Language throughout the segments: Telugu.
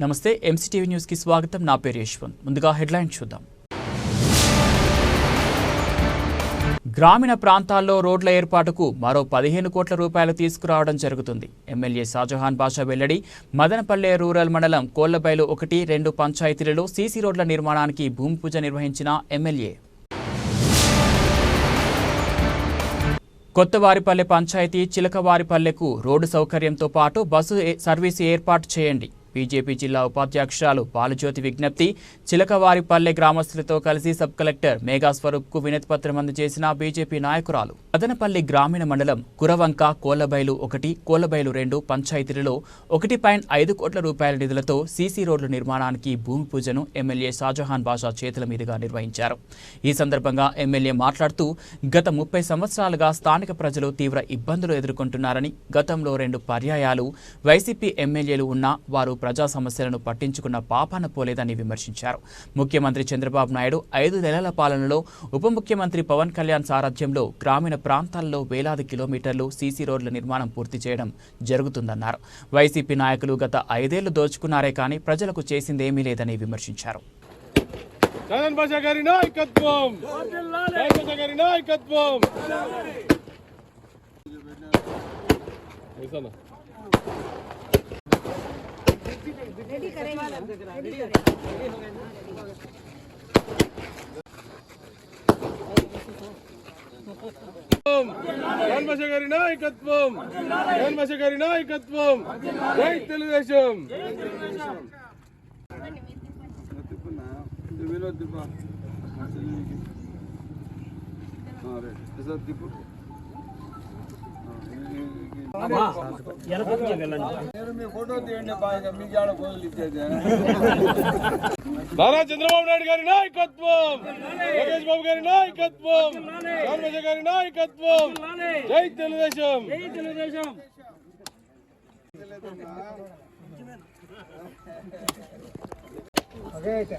నమస్తే ఎంసీటీవీ న్యూస్కి స్వాగతం. నా పేరు యశ్వంత్. ముందుగా హెడ్లైన్ చూద్దాం. గ్రామీణ ప్రాంతాల్లో రోడ్ల ఏర్పాటుకు మరో పదిహేను కోట్ల రూపాయలు తీసుకురావడం జరుగుతుంది. ఎమ్మెల్యే షాజహాన్ బాషా వెల్లడి మదనపల్లె రూరల్ మండలం కోళ్ళబైలు ఒకటి రెండు పంచాయతీలలో సీసీ రోడ్ల నిర్మాణానికి భూమి పూజ నిర్వహించిన ఎమ్మెల్యే. కొత్తవారిపల్లె పంచాయతీ చిలకవారిపల్లెకు రోడ్డు సౌకర్యంతో పాటు బస్సు ఏ- సర్వీసు ఏర్పాటు చేయండి. బీజేపీ జిల్లా ఉపాధ్యక్షురాలు బాలజ్యోతి విజ్ఞప్తి చిలకవారిపల్లె గ్రామస్తులతో కలిసి సబ్ కలెక్టర్ మేఘా స్వరూప్కు వినతి అందజేసిన బీజేపీ నాయకురాలు. మదనపల్లి గ్రామీణ మండలం కురవంక కోలబైలు ఒకటి కోలబైలు రెండు పంచాయతీలలో ఒకటి పాయింట్ ఐదు కోట్ల రూపాయల నిధులతో సీసీ రోడ్ల నిర్మాణానికి భూమి పూజను ఎమ్మెల్యే షాజహాన్ బాషా చేతుల మీదుగా నిర్వహించారు. ఈ సందర్భంగా ఎమ్మెల్యే మాట్లాడుతూ గత ముప్పై సంవత్సరాలుగా స్థానిక ప్రజలు తీవ్ర ఇబ్బందులు ఎదుర్కొంటున్నారని గతంలో రెండు పర్యాయాలు వైసీపీ ఎమ్మెల్యేలు ఉన్నా వారు ప్రజా సమస్యలను పట్టించుకున్న పాపాన పోలేదని విమర్శించారు. ముఖ్యమంత్రి చంద్రబాబు నాయుడు ఐదు నెలల పాలనలో ఉప ముఖ్యమంత్రి పవన్ కళ్యాణ్ సారథ్యంలో గ్రామీణ ప్రాంతాల్లో వేలాది కిలోమీటర్లు సీసీ రోడ్ల నిర్మాణం పూర్తి చేయడం జరుగుతుందన్నారు. వైసీపీ నాయకులు గత ఐదేళ్ళు దోచుకున్నారే కానీ ప్రజలకు చేసిందేమీ లేదని విమర్శించారు. జగన్ బాషా గారి నాయకత్వం! జగన్ బాషా గారి నాయకత్వం! వేసానా? జగన్ బాషా గారి నాయకత్వం. జగన్ గారి నాయకత్వం జై తెలుగుదేశం తిప్పు నారా చంద్రబాబు నాయుడు గారి నాయకత్వం. లోకేష్ బాబు గారి నాయకత్వం. రామరాజ గారి నాయకత్వం. జై తెలుగుదేశం. తెలుగుదేశం ఓకే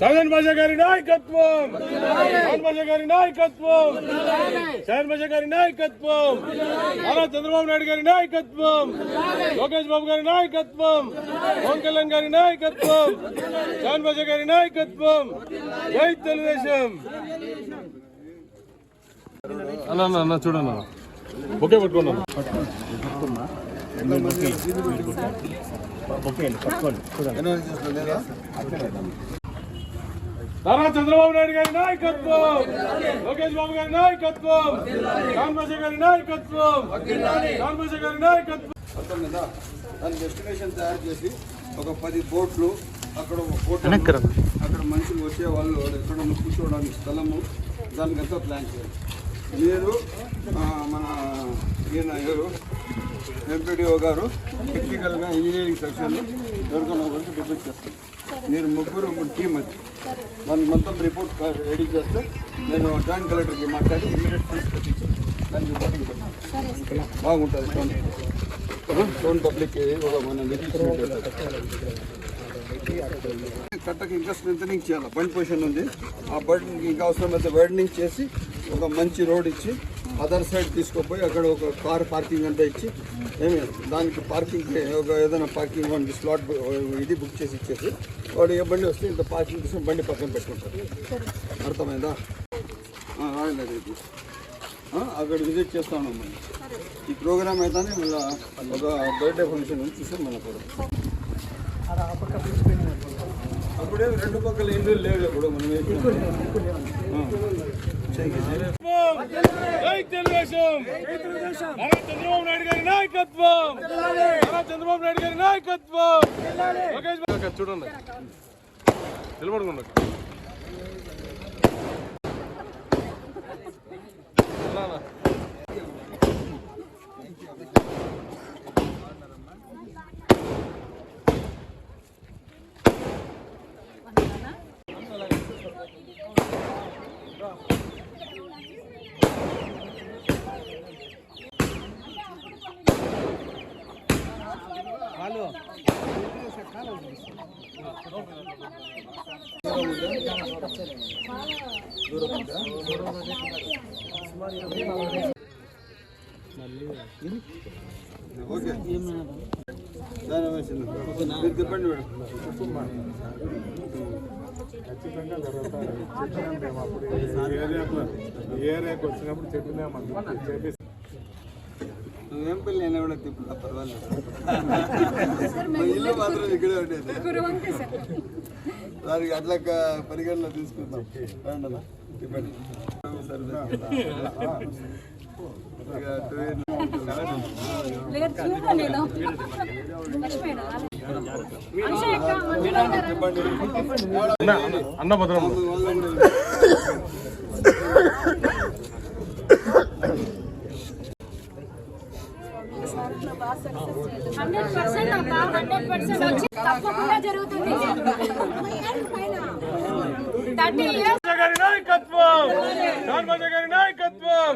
జగన్ బాషా గారి నాయకత్వం. జగన్ బాషా గారి నాయకత్వం. జగన్ బాషా గారి నాయకత్వం. నారా చంద్రబాబు నాయుడు గారి నాయకత్వం. లోకేష్ బాబు గారి నాయకత్వం. పవన్ కళ్యాణ్ గారి నాయకత్వం. జగన్ బాషా గారి నాయకత్వం. జై తెలుగుదేశం. అన్న చూడన్న. ఓకే పట్టుకున్నాను నారా చంద్రబాబు నాయుడు గారి నాయకత్వం. లోకేష్ బాబు గారి నాయకత్వం. రామరాజ గారి నాయకత్వం. రామరాజ గారి నాయకత్వం. అర్థం కదా దాని డెస్టినేషన్ తయారు చేసి ఒక పది బోట్లు అక్కడ ఒక బోట్ అక్కడ మనుషులు వచ్చే వాళ్ళు ఎక్కడ కూర్చోవడానికి స్థలము. దానికంతా ప్లాన్ చేయాలి. మీరు మన ఈయన ఎవరు ఎంపీడీఓ గారు టెక్నికల్గా ఇంజనీరింగ్ సెక్షన్లో ఎవరికైనా ఒకరికి డిపెండ్ చేస్తాను మీరు ముగ్గురు టీం అది. దానికి మొత్తం రిపోర్ట్ రెడీ చేస్తే నేను జాయింట్ కలెక్టర్కి మాట్లాడి ఇమీడియట్ ఫండ్స్ పెట్టించి దానికి పెట్టాను బాగుంటుంది టోన్ పబ్లిక్ ఒక మన కట్టకి ఇంకా స్ట్రెంథనింగ్ చేయాలి. బండ్ పొజిషన్ ఉంది. ఆ బండ్ ఇంకా అవసరమైతే వైడనింగ్ చేసి ఒక మంచి రోడ్ ఇచ్చి అదర్ సైడ్ తీసుకుపోయి అక్కడ ఒక కార్ పార్కింగ్ అంతా ఇచ్చి ఏమి దానికి పార్కింగ్ ఒక ఏదైనా పార్కింగ్ వన్ స్లాట్ ఇది బుక్ చేసి ఇచ్చేసి వాడు ఏ బండి వస్తే ఇంత పార్కింగ్ తీసుకుని బండి పక్కన పెట్టుకుంటారు. అర్థమైందా? రాయలేదు ఇది. అక్కడ విజిట్ చేస్తా ఉన్నాం మనం ఈ ప్రోగ్రామ్ అయితేనే మళ్ళీ ఒక బర్త్డే ఫంక్షన్ చూసాం మళ్ళీ కూడా అప్పుడే రెండు పక్కల ఇల్లు లేవు ఇప్పుడు మనం తెలుగుదేశం! చంద్రబాబు నాయుడు గారి నాయకత్వం! చంద్రబాబు నాయుడు గారి నాయకత్వం! చూడండి. నిలబడుకోండి. ఓకే దాని వేసింది. మీరు తిప్పండి మేడం ఏరియాకి వచ్చినప్పుడు చెప్పినామని చెప్పేసి నువ్వేం పెళ్ళి అయినా కూడా తిప్పుతా పర్వాలేదు మా ఇల్లు మాత్రం ఇక్కడే ఉండేది దానికి అట్లా పరిగణలో తీసుకుందాం రండి అన్న, తిప్పండి ఇక టూ ఇయర్స్ లేదు చూడండి నేను మర్చిపోయాను అభిషేక్ అన్న భద్రం హండ్రెడ్ పర్సెంట్ అబ్బా హండ్రెడ్ పర్సెంట్ వచ్చి తప్పకుండా జరుగుతుంది. థర్టీ ఇయర్స్ గారి నాయకత్వం! ధర్మజ గారి నాయకత్వం!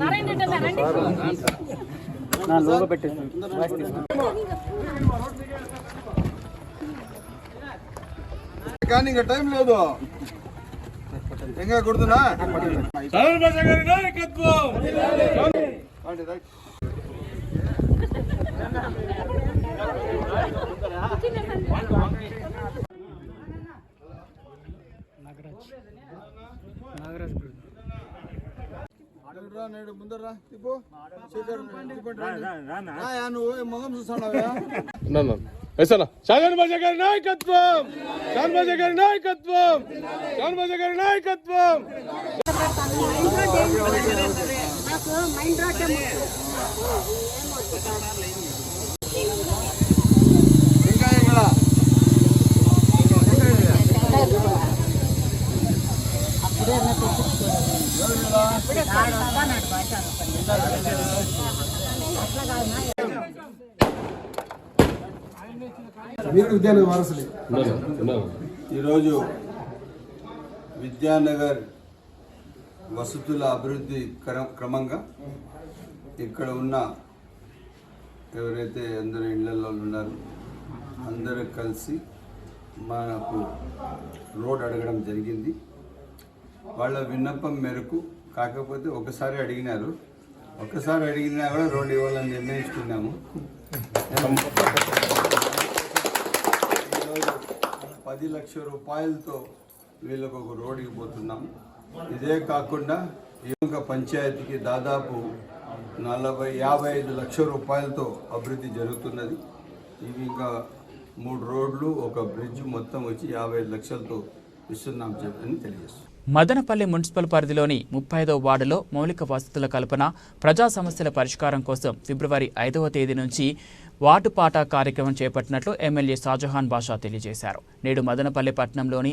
నారాయణ రెడ్డి అన్న రండి. కానీ ఇంకా టైం లేదు. నాయకత్వం. రండి, రైట్. రా, నేడు ముందర తిప్పు నువ్వు మొహం చూస్తున్నావా ఎసనా షాజాన్ బాజా గారి నాయకత్వం! షాన్ బాజా గారి నాయకత్వం! షాన్ బాజా గారి నాయకత్వం అట్లా కాదు ఈరోజు విద్యానగర్ వసతుల అభివృద్ధి క్ర- క్రమంగా ఇక్కడ ఉన్న ఎవరైతే అందరు ఇళ్ళలో ఉన్నారు అందరూ కలిసి మనకు రోడ్ అడగడం జరిగింది. వాళ్ళ విన్నపం మేరకు కాకపోతే ఒకసారి అడిగినారు. ఒకసారి అడిగినా కూడా రోడ్ ఇవ్వాలని నిర్ణయించుకున్నాము. పది లక్షల రూపాయలతో వీళ్ళకు ఒక రోడ్ పోతున్నాం. ఇదే కాకుండా ఈ పంచాయతీకి దాదాపు నలభై యాభై ఐదు లక్షల రూపాయలతో అభివృద్ధి జరుగుతున్నది. ఇవి ఇంకా మూడు రోడ్లు ఒక బ్రిడ్జ్ మొత్తం వచ్చి యాభై ఐదు లక్షలతో ఇస్తున్నాం చెప్పని తెలియజేస్తున్నాం మదనపల్లి మున్సిపల్ పరిధిలోని ముప్పై ఐదవ వార్డులో మౌలిక వసతుల కల్పన ప్రజా సమస్యల పరిష్కారం కోసం ఫిబ్రవరి ఐదవ తేదీ నుంచి వార్డు కార్యక్రమం చేపట్టినట్లు ఎమ్మెల్యే షాజహాన్ బాషా తెలియజేశారు. నేడు మదనపల్లి పట్టణంలోని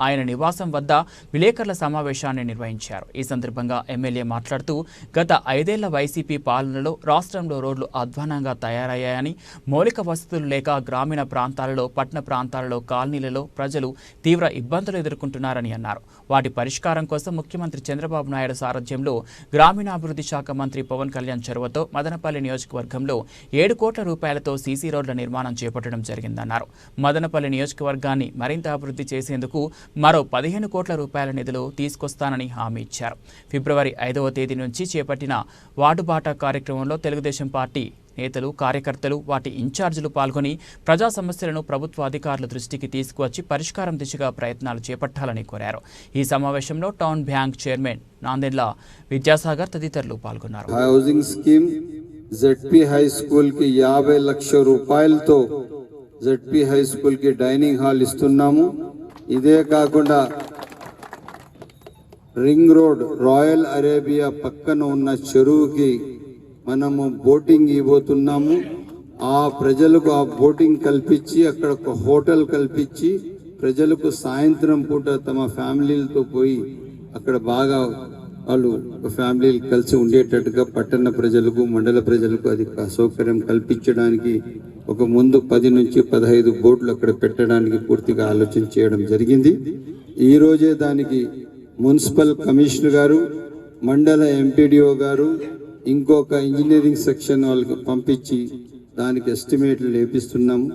ఆయన నివాసం వద్ద విలేకరుల సమావేశాన్ని నిర్వహించారు. ఈ సందర్భంగా ఎమ్మెల్యే మాట్లాడుతూ గత ఐదేళ్ళ వైసీపీ పాలనలో రాష్ట్రంలో రోడ్లు అధ్వానంగా తయారయ్యాయని మౌలిక వసతులు లేక గ్రామీణ ప్రాంతాలలో పట్టణ ప్రాంతాలలో కాలనీలలో ప్రజలు తీవ్ర ఇబ్బందులు ఎదుర్కొంటున్నారని అన్నారు. వాటి పరిష్కారం కోసం ముఖ్యమంత్రి చంద్రబాబు నాయుడు సారథ్యంలో గ్రామీణాభివృద్ధి శాఖ మంత్రి పవన్ కళ్యాణ్ చొరవతో మదనపల్లి నియోజకవర్గంలో ఏడు కోట్ల రూపాయలతో సీసీ రోడ్ల నిర్మాణం చేపట్టడం జరిగిందన్నారు. మదనపల్లి నియోజకవర్గాన్ని మరింత అభివృద్ధి చేసేందుకు మరో పదిహేను కోట్ల రూపాయల నిధులు తీసుకొస్తానని హామీ ఇచ్చారు. ఫిబ్రవరి ఐదవ తేదీ నుంచి చేపట్టిన వార్డు బాట కార్యక్రమంలో తెలుగుదేశం పార్టీ నేతలు కార్యకర్తలు వాటి ఇన్ఛార్జీలు పాల్గొని ప్రజా సమస్యలను ప్రభుత్వ అధికారుల దృష్టికి తీసుకువచ్చి పరిష్కారం దిశగా ప్రయత్నాలు చేపట్టాలని కోరారు. ఈ సమావేశంలో town bank chairman Nadendla Vidyasagar తదితరులు పాల్గొన్నారు. హౌసింగ్ స్కీమ్ జెడ్పీ హై స్కూల్కి యాభై లక్షల రూపాయలతో జెడ్పీ హై స్కూల్కి డైనింగ్ హాల్ ఇస్తున్నాము. ఇదే కాకుండా రింగ్ రోడ్ రాయల్ అరేబియా పక్కన ఉన్న చెరువుకి మనము బోటింగ్ ఇవ్వబోతున్నాము. ఆ ప్రజలకు ఆ బోటింగ్ కల్పించి అక్కడ ఒక హోటల్ కల్పించి ప్రజలకు సాయంత్రం పూట తమ ఫ్యామిలీలతో పోయి అక్కడ బాగా వాళ్ళు ఒక ఫ్యామిలీలు కలిసి ఉండేటట్టుగా పట్టణ ప్రజలకు మండల ప్రజలకు అది సౌకర్యం కల్పించడానికి ఒక ముందు పది నుంచి పదహైదు బోట్లు అక్కడ పెట్టడానికి పూర్తిగా ఆలోచన చేయడం జరిగింది. ఈరోజే దానికి మున్సిపల్ కమిషనర్ గారు మండల ఎంపీడీఓ గారు ఇంకొక ఇంజనీరింగ్ సెక్షన్ వాళ్ళకి పంపించి దానికి ఎస్టిమేట్లు లేపిస్తున్నాము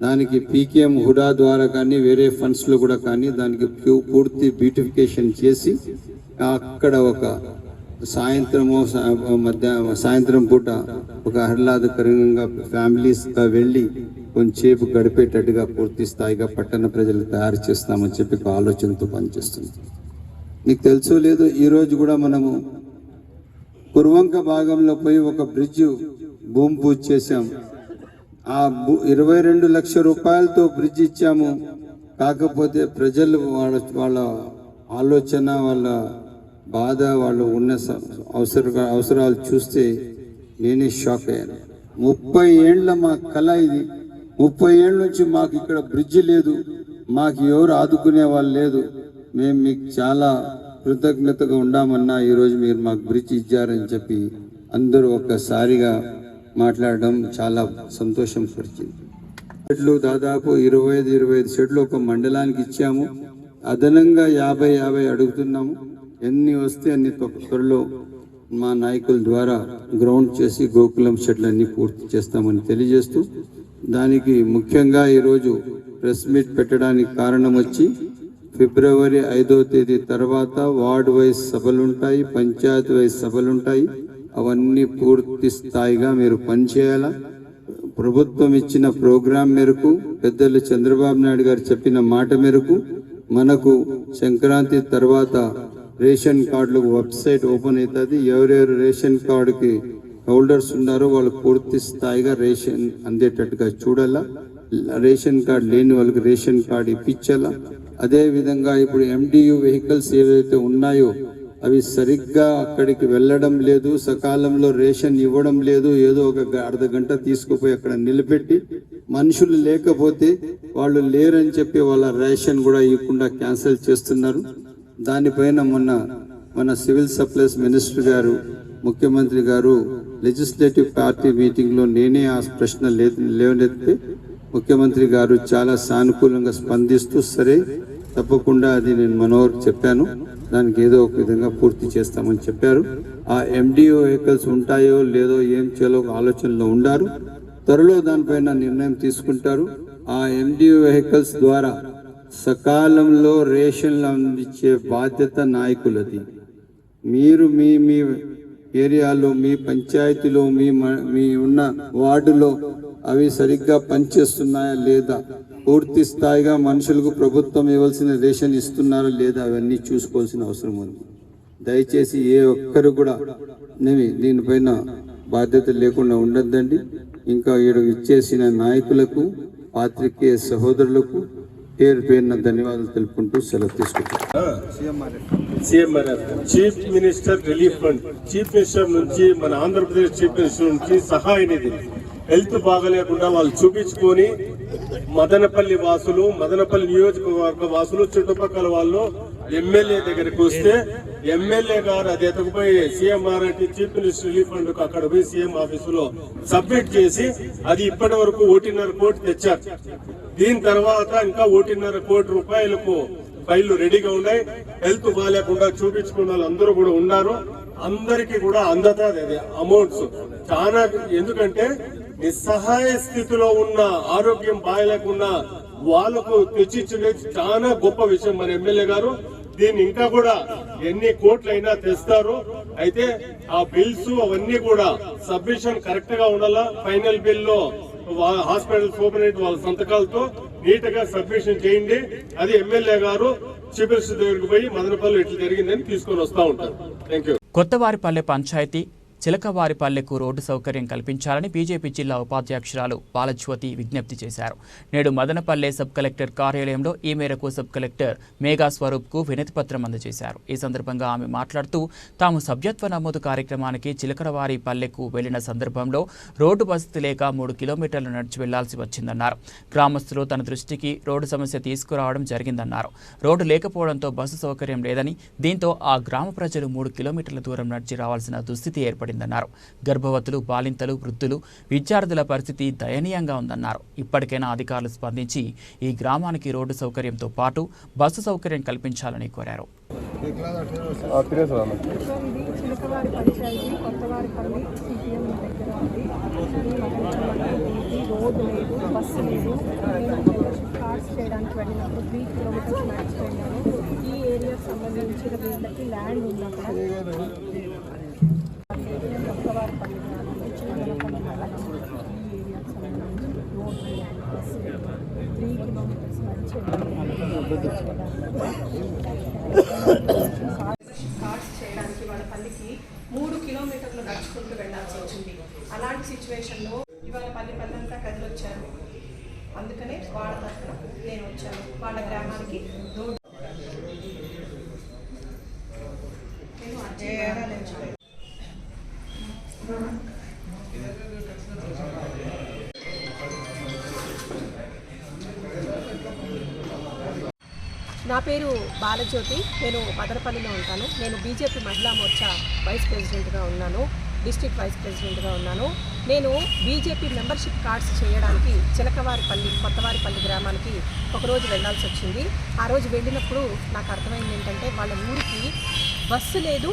దానికి పీకేఎం హుడా ద్వారా కానీ వేరే ఫండ్స్లో కూడా కానీ దానికి పూర్తి బ్యూటిఫికేషన్ చేసి అక్కడ ఒక సాయంత్రము మధ్య సాయంత్రం పూట ఒక ఆహ్లాదకరంగా ఫ్యామిలీస్గా వెళ్ళి కొంచెంసేపు గడిపేటట్టుగా పూర్తి స్థాయిగా పట్టణ ప్రజలు తయారు చేస్తామని చెప్పి ఒక ఆలోచనతో పనిచేస్తుంది. మీకు తెలుసో లేదో ఈరోజు కూడా మనము కురువంక భాగంలో పోయి ఒక బ్రిడ్జ్ భూమి పూజ చేశాం. ఆ భూ- ఇరవై రెండు లక్షల రూపాయలతో బ్రిడ్జ్ ఇచ్చాము. కాకపోతే ప్రజలు వాళ్ళ వాళ్ళ ఆలోచన వాళ్ళ బాధ వాళ్ళు ఉన్న అవసర అవసరాలు చూస్తే నేనే షాక్ అయ్యాను. ముప్పై ఏండ్ల మా కళ ఇది. ముప్పై ఏళ్ళ నుంచి మాకు ఇక్కడ బ్రిడ్జ్ లేదు. మాకు ఎవరు ఆదుకునే వాళ్ళు లేదు. మేము మీకు చాలా కృతజ్ఞతగా ఉండామన్నా ఈరోజు మీరు మాకు బ్రిడ్జ్ ఇచ్చారని చెప్పి అందరూ ఒక్కసారిగా మాట్లాడడం చాలా సంతోషం పరిచింది షెడ్లు దాదాపు ఇరవై ఐదు ఇరవై ఐదు షెడ్లు ఒక మండలానికి ఇచ్చాము. అదనంగా యాభై యాభై అడుగుతున్నాము. ఎన్ని వస్తే అన్ని త్వరలో మా నాయకుల ద్వారా గ్రౌండ్ చేసి గోకులం షెడ్లన్నీ పూర్తి చేస్తామని తెలియజేస్తూ దానికి ముఖ్యంగా ఈరోజు ప్రెస్ మీట్ పెట్టడానికి కారణం వచ్చి ఫిబ్రవరి ఐదో తేదీ తర్వాత వార్డ్ వైజ్ సభలుంటాయి పంచాయత్ వైజ్ సభలుంటాయి. అవన్నీ పూర్తి స్థాయిగా మీరు పనిచేయాలా? ప్రభుత్వం ఇచ్చిన ప్రోగ్రాం మేరకు పెద్దలు చంద్రబాబు నాయుడు గారు చెప్పిన మాట మేరకు మనకు సంక్రాంతి తర్వాత రేషన్ కార్డులకు వెబ్సైట్ ఓపెన్ అవుతుంది. ఎవరెవరు రేషన్ కార్డుకి హోల్డర్స్ ఉన్నారో వాళ్ళు పూర్తి స్థాయిగా రేషన్ అందేటట్టుగా చూడాలా. రేషన్ కార్డు లేని వాళ్ళకి రేషన్ కార్డు ఇప్పించాలా. అదేవిధంగా ఇప్పుడు ఎండియు వెహికల్స్ ఏవైతే ఉన్నాయో అవి సరిగ్గా అక్కడికి వెళ్ళడం లేదు. సకాలంలో రేషన్ ఇవ్వడం లేదు. ఏదో ఒక అర్ధ గంట తీసుకుపోయి అక్కడ నిలబెట్టి మనుషులు లేకపోతే వాళ్ళు లేరని చెప్పి వాళ్ళ రేషన్ కూడా ఇవ్వకుండా క్యాన్సిల్ చేస్తున్నారు. దానిపైన మొన్న మన సివిల్ సప్లైస్ మినిస్టర్ గారు ముఖ్యమంత్రి గారు లెజిస్లేటివ్ పార్టీ మీటింగ్లో నేనే ఆ ప్రశ్న లే- ముఖ్యమంత్రి గారు చాలా సానుకూలంగా స్పందిస్తూ సరే తప్పకుండా అది నేను మనోహర్ చెప్పాను. దానికి ఏదో ఒక విధంగా పూర్తి చేస్తామని చెప్పారు. ఆ ఎండిఓ వెహికల్స్ ఉంటాయో లేదో ఏం చేయాలో ఒక ఆలోచనలో ఉండారు. త్వరలో దానిపైన నిర్ణయం తీసుకుంటారు. ఆ ఎండిఓ వెహికల్స్ ద్వారా సకాలంలో రేషన్లు అందించే బాధ్యత నాయకులది. మీరు మీ మీ ఏరియాలో మీ పంచాయతీలో మీ మ- మీ ఉన్న వార్డులో అవి సరిగ్గా పనిచేస్తున్నాయా లేదా? పూర్తి స్థాయిగా మనుషులకు ప్రభుత్వం ఇవ్వాల్సిన రేషన్ ఇస్తున్నారా లేదా? అవన్నీ చూసుకోవాల్సిన అవసరం ఉంది. దయచేసి ఏ ఒక్కరు కూడా నేమి దీనిపైన బాధ్యత లేకుండా ఉండద్దండి. ఇంకా ఈడు ఇచ్చేసిన నాయకులకు పాత్రికేయ సహోదరులకు పేరు పేరున ధన్యవాదాలు తెలుపుకుంటూ సెలవు తీసుకుంటాను chief minister relief fund chief minister నుంచి మన ఆంధ్రప్రదేశ్ చీఫ్ మినిస్టర్ నుంచి సహాయ నిధి హెల్త్ బాగలేకుండా వాళ్ళు చూపించుకొని మదనపల్లి వాసులు మదనపల్లి నియోజకవర్గ వాసులు చుట్టుపక్కల వాళ్ళు ఎమ్మెల్యే దగ్గరికి వస్తే ఎమ్మెల్యే గారు అది ఎత్తకపోయి సీఎం అంటే చీఫ్ మినిస్టర్ రిలీఫ్ ఫండ్ అక్కడ పోయి సీఎం ఆఫీసులో సబ్మిట్ చేసి అది ఇప్పటి వరకు ఒకటిన్నర కోటి తెచ్చారు. దీని తర్వాత ఇంకా ఒకటిన్నర కోటి రూపాయలకు ఫైళ్ళు రెడీగా ఉన్నాయి. హెల్త్ బాగాలేకుండా చూపించుకున్న వాళ్ళు అందరూ కూడా ఉన్నారు. అందరికీ కూడా అందతాది అది అమౌంట్స్. చాలా ఎందుకంటే నిస్సహాయ స్థితిలో ఉన్న ఆరోగ్యం బాగాలేకున్నా వాళ్ళకు తెచ్చిచ్చునేది చాలా గొప్ప విషయం. మన ఎమ్మెల్యే గారు దీన్ని ఇంకా కూడా ఎన్ని కోట్లైనా తెస్తారు. అయితే ఆ బిల్స్ అవన్నీ కూడా సబ్మిషన్ కరెక్ట్గా ఉండాలా? ఫైనల్ బిల్లో వా- హాస్పిటల్ సూపరింటెండెంట్ వాళ్ళ సంతకాలతో నీట్గా సబ్మిషన్ చేయండి. అది ఎమ్మెల్యే గారు చీఫ్ మినిస్టర్ దగ్గరికి పోయి మదనపల్లి ఇట్లా జరిగిందని తీసుకొని వస్తా ఉంటారు. థ్యాంక్ యూ కొత్తవారిపల్లె పంచాయతీ చిలకవారిపల్లెకు రోడ్డు సౌకర్యం కల్పించాలని బీజేపీ జిల్లా ఉపాధ్యక్షురాలు బాలజ్యోతి విజ్ఞప్తి చేశారు. నేడు మదనపల్లె సబ్ కలెక్టర్ కార్యాలయంలో ఈ మేరకు సబ్ కలెక్టర్ మేఘా స్వరూప్కు వినతి పత్రం అందజేశారు. ఈ సందర్భంగా ఆమె మాట్లాడుతూ తాము సభ్యత్వ నమోదు కార్యక్రమానికి చిలకరవారి పల్లెకు వెళ్ళిన సందర్భంలో రోడ్డు వసతి లేక మూడు కిలోమీటర్లు నడిచి వెళ్ళాల్సి వచ్చిందన్నారు. గ్రామస్తులు తన దృష్టికి రోడ్డు సమస్య తీసుకురావడం జరిగిందన్నారు. రోడ్డు లేకపోవడంతో బస్సు సౌకర్యం లేదని దీంతో ఆ గ్రామ ప్రజలు మూడు కిలోమీటర్ల దూరం నడిచి రావాల్సిన దుస్థితి ఏర్పడింది. ఏర్పడిందన్నారు గర్భవతులు బాలింతలు వృద్ధులు విద్యార్థుల పరిస్థితి దయనీయంగా ఉందన్నారు. ఇప్పటికైనా అధికారులు స్పందించి ఈ గ్రామానికి రోడ్డు సౌకర్యంతో పాటు బస్సు సౌకర్యం కల్పించాలని కోరారు. సార్ ఇది చిలకవారి పంచాయతీ కొత్తవారిపల్లి సిపిఎం దగ్గర ఉంది ఇది రోడ్డు లేదు బస్సు లేదు నేను కార్స్ చేయడానికి వెళ్ళినప్పుడు త్రీ కిలోమీటర్స్ మ్యాక్స్ వెళ్ళాను ఈ ఏరియాకి సంబంధించిన వీళ్ళకి ల్యాండ్ ఉంది అక్కడ. నేను ఈ ఏరియాకి సంబంధించి త్రీ కిలోమీటర్స్ నడిచి కార్డ్స్ చేయడానికి వాళ్ళ పల్లికి మూడు కిలోమీటర్లు నడుచుకుంటూ వెళ్ళాల్సి వచ్చింది అలాంటి సిచ్యువేషన్లో ఇవాళ పల్లి పల్లంతా కదిలొచ్చారు అందుకనే వాళ్ళ తరఫున నేను వచ్చాను వాళ్ళ గ్రామానికి రోడ్డు పేరు బాలజ్యోతి. నేను మదనపల్లిలో ఉంటాను. నేను బీజేపీ మహిళా మోర్చా వైస్ ప్రెసిడెంట్గా ఉన్నాను. డిస్ట్రిక్ట్ వైస్ ప్రెసిడెంట్గా ఉన్నాను. నేను బీజేపీ మెంబర్షిప్ కార్డ్స్ చేయడానికి చిలకవారిపల్లి కొత్తవారిపల్లి గ్రామానికి ఒకరోజు వెళ్ళాల్సి వచ్చింది. ఆ రోజు వెళ్ళినప్పుడు నాకు అర్థమైంది ఏంటంటే వాళ్ళ ఊరికి బస్సు లేదు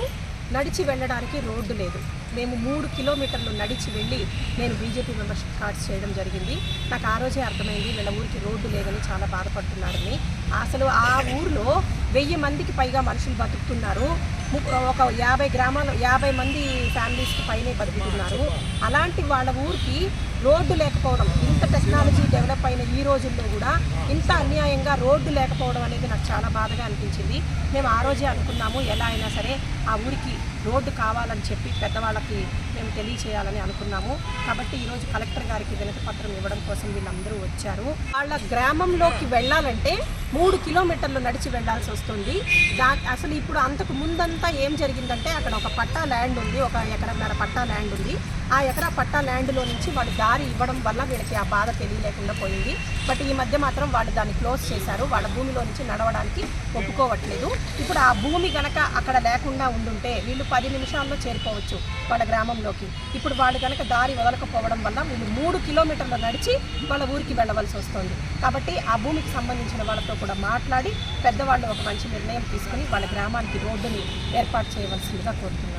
నడిచి వెళ్ళడానికి రోడ్డు లేదు. మేము మూడు కిలోమీటర్లు నడిచి వెళ్ళి నేను బీజేపీ మెంబర్షిప్ కార్డ్స్ చేయడం జరిగింది. నాకు ఆ రోజే అర్థమైంది వీళ్ళ ఊరికి రోడ్డు లేదని చాలా బాధపడుతున్నారని. అసలు ఆ ఊర్లో వెయ్యి మందికి పైగా మనుషులు బతుకుతున్నారు. ము- ఒక యాభై గ్రామాలు యాభై మంది ఫ్యామిలీస్కి పైనే బతుకుతున్నారు. అలాంటి వాళ్ళ ఊరికి రోడ్డు లేకపోవడం ఇంత టెక్నాలజీ డెవలప్ అయిన ఈ రోజుల్లో కూడా ఇంత అన్యాయంగా రోడ్డు లేకపోవడం అనేది నాకు చాలా బాధగా అనిపించింది. మేము ఆ రోజే అనుకున్నాము ఎలా అయినా సరే ఆ ఊరికి రోడ్డు కావాలని చెప్పి పెద్దవాళ్ళకి మేము తెలియచేయాలని అనుకున్నాము. కాబట్టి ఈరోజు కలెక్టర్ గారికి వినతి పత్రం ఇవ్వడం కోసం వీళ్ళందరూ వచ్చారు. వాళ్ళ గ్రామంలోకి వెళ్ళాలంటే మూడు కిలోమీటర్లు నడిచి వెళ్ళాల్సి వస్తుంది. దా అసలు ఇప్పుడు అంతకు ముందంతా ఏం జరిగిందంటే అక్కడ ఒక పట్టా ల్యాండ్ ఉంది ఒక ఎకరన్నర పట్టా ల్యాండ్ ఉంది. ఆ ఎకరా పట్టా ల్యాండ్లో నుంచి వాడు దారి ఇవ్వడం వల్ల వీళ్ళకి ఆ బాధ తెలియలేకుండా పోయింది. బట్ ఈ మధ్య మాత్రం వాళ్ళు దాన్ని క్లోజ్ చేశారు. వాళ్ళ భూమిలో నుంచి నడవడానికి ఒప్పుకోవట్లేదు. ఇప్పుడు ఆ భూమి గనక అక్కడ లేకుండా ఉండుంటే వీళ్ళు పది నిమిషాల్లో చేరుకోవచ్చు వాళ్ళ గ్రామంలోకి. ఇప్పుడు వాళ్ళు గనక దారి వదలకపోవడం వల్ల వీళ్ళు మూడు కిలోమీటర్లు నడిచి వాళ్ళ ఊరికి వెళ్ళవలసి వస్తుంది. కాబట్టి ఆ భూమికి సంబంధించిన వాళ్ళతో కూడా మాట్లాడి పెద్దవాళ్ళు ఒక మంచి నిర్ణయం తీసుకుని వాళ్ళ గ్రామానికి రోడ్డుని ఏర్పాటు చేయవలసిందిగా కోరుతున్నారు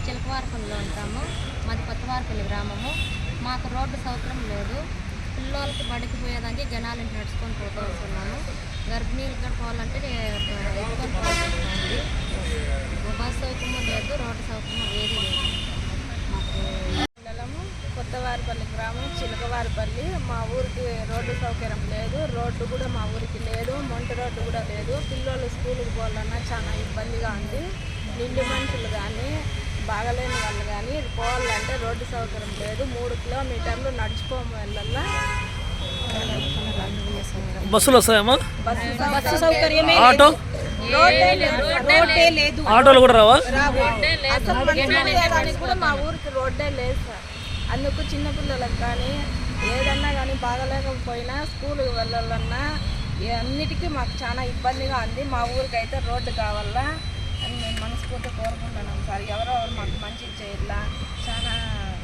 మేము చిలకవారిపల్లిలో ఉంటాము. మాది కొత్తవారపల్లి గ్రామము. మాకు రోడ్డు సౌకర్యం లేదు. పిల్లలకి బడికి పోయేదానికి జనాలు ఇంటి నడుచుకొని పోతూ వస్తున్నాము. గర్భిణీలు ఇక్కడ పోవాలంటే ఎత్తుకొని పోవాల్సి బస్ సౌకర్యం లేదు రోడ్డు సౌకర్యం ఏది లేదు. మాకు మండలము కొత్తవారిపల్లి గ్రామం చిలకవారిపల్లి. మా ఊరికి రోడ్డు సౌకర్యం లేదు. రోడ్డు కూడా మా ఊరికి లేదు. మొంటి రోడ్డు కూడా లేదు. పిల్లలు స్కూల్కి పోవాలన్నా చాలా ఇబ్బందిగా ఉంది. నిండు మనుషులు కానీ బాగలేని వాళ్ళు కానీ పోవాలంటే రోడ్డు సౌకర్యం లేదు. మూడు కిలోమీటర్లు నడుచుకోము వెళ్ళాలా బస్సులు వస్తాయమ్మా? బస్సు సౌకర్యమే ఆటో? రోడ్డే లేదు. ఆటోలు కూడా రావా? కూడా మా ఊరికి రోడ్డే లేదు సార్. అందుకు చిన్నపిల్లలకు కానీ ఏదన్నా కానీ బాగలేకపోయినా స్కూల్కి వెళ్ళాలన్నా అన్నిటికీ మాకు చాలా ఇబ్బందిగా ఉంది. మా ఊరికి అయితే రోడ్డు కావాలా. మనస్ఫూర్తి కోరుకుంటున్నాం సార్. ఎవరో మాకు మంచి చేయట్లా చాలా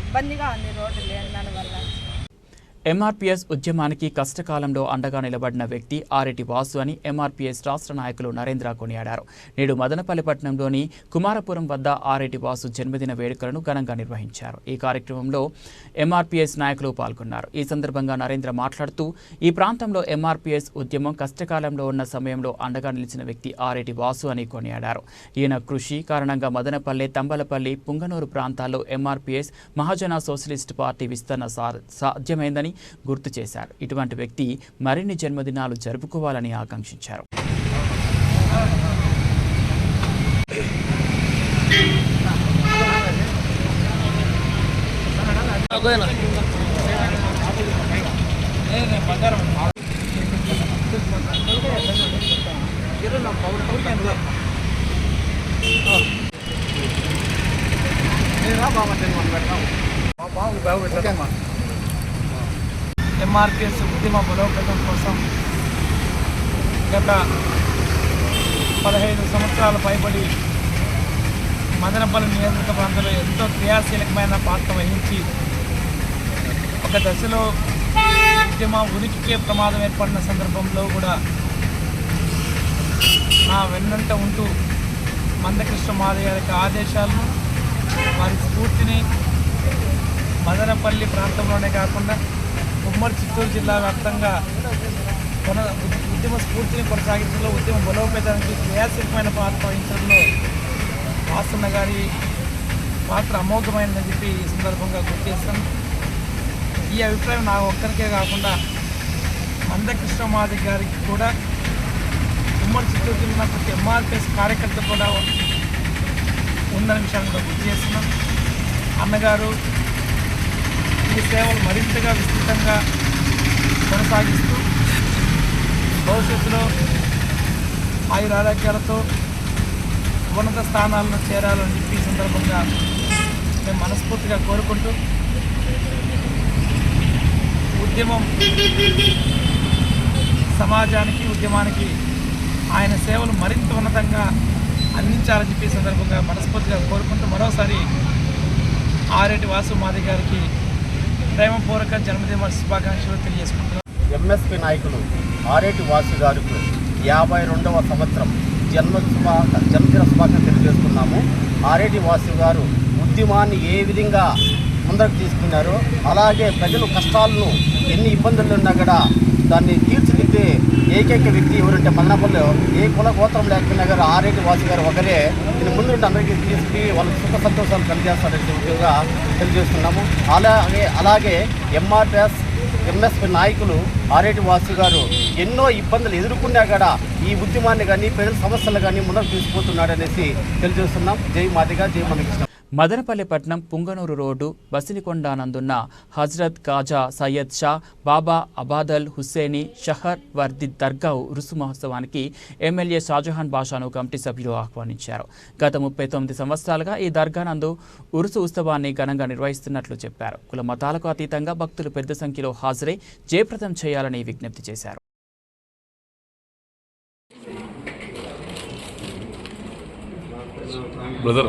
ఇబ్బందిగా ఉంది రోడ్డు లేని దానివల్ల. ఎంఆర్పీఎస్ ఉద్యమానికి కష్టకాలంలో అండగా నిలబడిన వ్యక్తి ఆరెడ్డి వాసు అని ఎంఆర్పీఎస్ రాష్ట్ర నాయకులు నరేంద్ర కొనియాడారు. నేడు మదనపల్లి పట్టణంలోని కుమారపురం వద్ద ఆరెడ్డి వాసు జన్మదిన వేడుకలను ఘనంగా నిర్వహించారు. ఈ కార్యక్రమంలో ఎంఆర్పీఎస్ నాయకులు పాల్గొన్నారు. ఈ సందర్భంగా నరేంద్ర మాట్లాడుతూ ఈ ప్రాంతంలో ఎంఆర్పీఎస్ ఉద్యమం కష్టకాలంలో ఉన్న సమయంలో అండగా నిలిచిన వ్యక్తి ఆరెడ్డి వాసు అని కొనియాడారు. ఈయన కృషి కారణంగా మదనపల్లె తంబలపల్లి పుంగనూరు ప్రాంతాల్లో ఎంఆర్పీఎస్ మహాజన సోషలిస్ట్ పార్టీ విస్తరణ సాధ్యమైందని గుర్తు చేశారు ఇటువంటి వ్యక్తి మరిన్ని జన్మదినాలు జరుపుకోవాలని ఆకాంక్షించారు అగోయనా ఎంఆర్పిఎస్ ఉద్యమ బలోపేతం కోసం గత పదహైదు సంవత్సరాలు పైబడి. మదనపల్లి నియోజక ప్రాంతంలో ఎంతో క్రియాశీలకమైన పాత్ర వహించి ఒక దశలో ఉద్యమ ఉనికికే ప్రమాదం ఏర్పడిన సందర్భంలో కూడా నా వెన్నంట ఉంటూ మందకృష్ణ మాదయ్య గారికి ఆదేశాలను వారి స్ఫూర్తిని మదనపల్లి ప్రాంతంలోనే కాకుండా ఉమ్మడి చిత్తూరు జిల్లా వ్యాప్తంగా కొన ఉద్యమ స్ఫూర్తిని కొనసాగించడంలో ఉద్యమ బలోపేతానికి క్రియాశీలకమైన పాత్ర వహించడంలో వాసన్న గారి పాత్ర అమోఘమైనదని చెప్పి ఈ సందర్భంగా గుర్తు చేస్తాను. ఈ అభిప్రాయం నా ఒక్కరికే కాకుండా మందకృష్ణ మాది గారికి కూడా ఉమ్మడి చిత్తూరు జిల్లా ప్రతి ఎంఆర్పిఎస్ కార్యకర్త కూడా ఉందనే విషయాన్ని గుర్తు చేస్తున్నాం అన్నగారు ఈ సేవలు మరింతగా విస్తృతంగా కొనసాగిస్తూ భవిష్యత్తులో ఆయుర ఆరోగ్యాలతో ఉన్నత స్థానాలను చేరాలని చెప్పి సందర్భంగా మేము మనస్ఫూర్తిగా కోరుకుంటూ ఉద్యమం సమాజానికి ఉద్యమానికి ఆయన సేవలు మరింత ఉన్నతంగా అందించాలని చెప్పి సందర్భంగా మనస్ఫూర్తిగా కోరుకుంటూ మరోసారి ఆరేటి వాసు మాది గారికి ప్రేమపూర్వక జన్మదిన శుభాకాంక్షలు తెలియజేసుకుంటున్నాను ఎంఎస్పి నాయకులు ఆరేటి వాసు గారికి యాభై రెండవ సంవత్సరం జన్మ శుభాక జన్మదిన శుభాకాంక్షలు తెలియజేస్తున్నాము. ఆరేటి వాసు గారు ఉద్యమాన్ని ఏ విధంగా ముందరకు తీసుకున్నారు. అలాగే ప్రజలు కష్టాలను ఎన్ని ఇబ్బందులు ఉన్నా కూడా దాన్ని తీర్చిదిద్దే ఏకైక వ్యక్తి ఎవరంటే మదనపల్లిలో ఏ కుల గోత్రం లేకపోయినా గారు ఆరేటి వాసు గారు ఒకరే. దీని ముందు అందరికీ తీసుకుని వాళ్ళకి సుఖ సంతోషాలు కలిగేస్తారని ఉద్యోగంగా తెలియజేస్తున్నాము. అలాగే అలాగే ఎంఆర్ఎస్ ఎంఎస్పి నాయకులు ఆరేటి వాసు గారు ఎన్నో ఇబ్బందులు ఎదుర్కొన్నా కూడా ఈ ఉద్యమాన్ని కానీ ప్రజల సమస్యలు కానీ ముందుకు తీసుకుపోతున్నాడు అనేసి తెలియజేస్తున్నాం. జై మాదిగా జై మనకృష్ణ మదనపల్లి పట్నం పుంగనూరు రోడ్డు బసినికొండానందున్న హజ్రత్ ఖాజా సయ్యద్ షా బాబా అబాదల్ హుస్సేని షహర్ వర్ది దర్గా ఉరుసు మహోత్సవానికి ఎమ్మెల్యే షాజహాన్ బాషాను కమిటీ సభ్యులు ఆహ్వానించారు. గత ముప్పై తొమ్మిది సంవత్సరాలుగా ఈ దర్గా నందు ఉరుసు ఉత్సవాన్ని ఘనంగా నిర్వహిస్తున్నట్లు చెప్పారు. కుల మతాలకు అతీతంగా భక్తులు పెద్ద సంఖ్యలో హాజరై జయప్రదం చేయాలని విజ్ఞప్తి చేశారు. బ్రదర్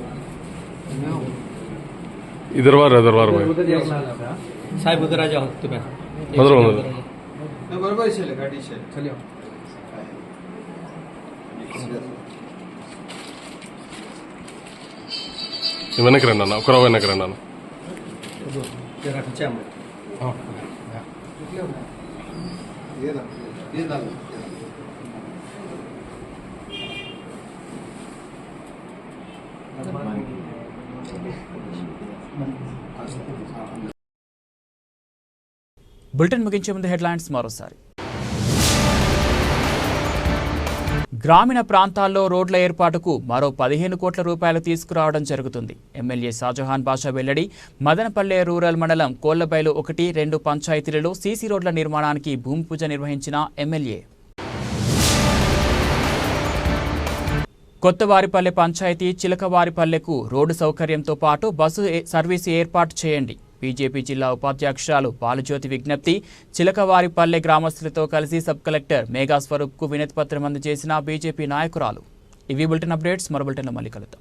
इधर बार इधर बार भाई साहेब उधर आ जाओ तुम्हें उधर उधर बरोबर आहे गाडी आहे వెనక్కి రండి అన్న ఒకరావు వెనక్కి రండి అన్న ఏదా ఏదా బులెటిన్ ముగించే ముందు హెడ్లైన్స్ మరోసారి. గ్రామీణ ప్రాంతాల్లో రోడ్ల ఏర్పాటుకు మరో పదిహేను కోట్ల రూపాయలు తీసుకురావడం జరుగుతుంది. ఎమ్మెల్యే షాజహాన్ బాషా వెల్లడి మదనపల్లె రూరల్ మండలం కోళ్ళబైలు ఒకటి రెండు పంచాయతీలలో సీసీ రోడ్ల నిర్మాణానికి భూమి పూజ నిర్వహించిన ఎమ్మెల్యే. కొత్తవారిపల్లె పంచాయతీ చిలకవారిపల్లెకు రోడ్డు సౌకర్యంతో పాటు బస్సు ఏ- సర్వీసు ఏర్పాటు చేయండి. బీజేపీ జిల్లా ఉపాధ్యక్షురాలు బాలుజ్యోతి విజ్ఞప్తి చిలకవారిపల్లె గ్రామస్తులతో కలిసి సబ్ కలెక్టర్ మేఘా స్వరూప్కు అందజేసిన బీజేపీ నాయకురాలు. ఇవి బులెటిన్ అప్డేట్స్. మరో బులెటిన్లో మళ్ళీ కలుద్దాం.